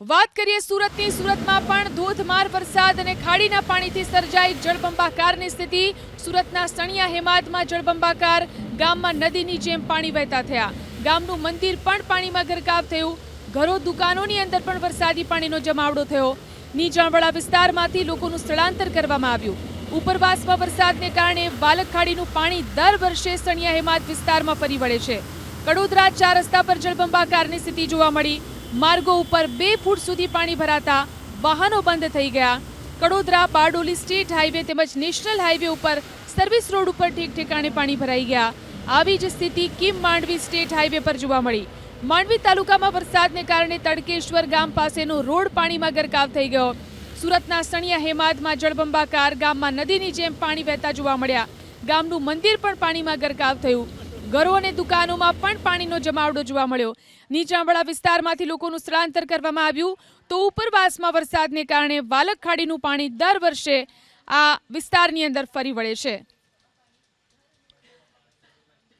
વાત કરીએ સુરતની, સુરતમાં પણ ધોધમાર વરસાદ અને ખાડીના પાણીથી સર્જાઈ જળબંબાકારની સ્થિતિ. સુરતના સણિયા હેમાદમાં જળબંબાકાર, ગામમાં નદીની જેમ પાણી વહેતા થયા. ગામનું મંદિર પણ પાણીમાં ગરકાવ થયું. ઘરો, દુકાનોની અંદર પણ વરસાદી પાણીનો જમાવડો થયો. નીચાણવાળા વિસ્તારમાંથી લોકોનું સ્થળાંતર કરવામાં આવ્યું. ઉપરવાસમાં વરસાદને કારણે બાલક ખાડીનું પાણી દર વર્ષે સણિયા હેમાદ વિસ્તારમાં ફરી વળે છે. કડોદરા ચાર રસ્તા પર જળબંબાકારની સ્થિતિ જોવા મળી. માર્ગો ઉપર બે ફૂટ સુધી પાણી ભરાતા વાહનો બંધ થઈ ગયા. કડોદરા બારડોલી સ્ટેટ હાઈવે તેમજ નેશનલ હાઈવે ઉપર સર્વિસ રોડ ઉપર ઠીક ઠેકાણે પાણી ભરાઈ ગયા. આવી જ સ્થિતિ કિમ માંડવી સ્ટેટ હાઈવે પર જોવા મળી. માંડવી તાલુકામાં વરસાદને કારણે તડકેશ્વર ગામ પાસેનો રોડ પાણીમાં ગરકાવ થઈ ગયો. સુરતના સણિયા હેમાદમાં જળબંબાકાર ગામમાં નદીની જેમ પાણી વહેતા જોવા મળ્યા. ગામનું મંદિર પણ પાણીમાં ગરકાવ થયું. ઘરો અને દુકાનોમાં પણ પાણીનો જમાવડો જોવા મળ્યો. નીચાણવાળા વિસ્તારમાંથી લોકોનું સ્થળાંતર કરવામાં આવ્યું. તો ઉપરવાસમાં વરસાદને કારણે વાલક ખાડીનું પાણી દર વર્ષે આ વિસ્તારની અંદર ફરી વળે છે.